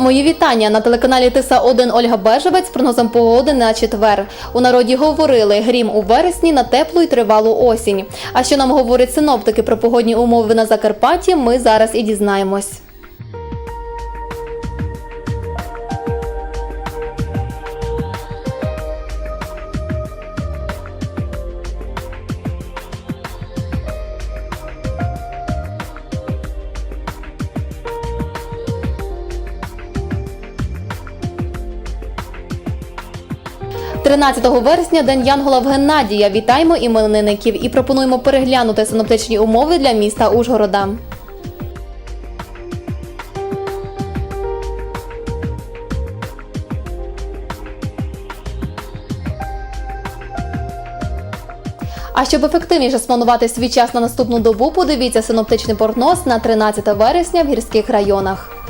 Мої вітання на телеканалі Тиса 1 Ольга Бежевець з прогнозом погоди на четвер. У народі говорили грім у вересні на теплу й тривалу осінь. А що нам говорять синоптики про погодні умови на Закарпатті, ми зараз і дізнаємось. – 13 вересня День Янгола в Геннадія. Вітаємо іменинників і пропонуємо переглянути синоптичні умови для міста Ужгорода. А щоб ефективніше спланувати свій час на наступну добу, подивіться синоптичний прогноз на 13 вересня в гірських районах.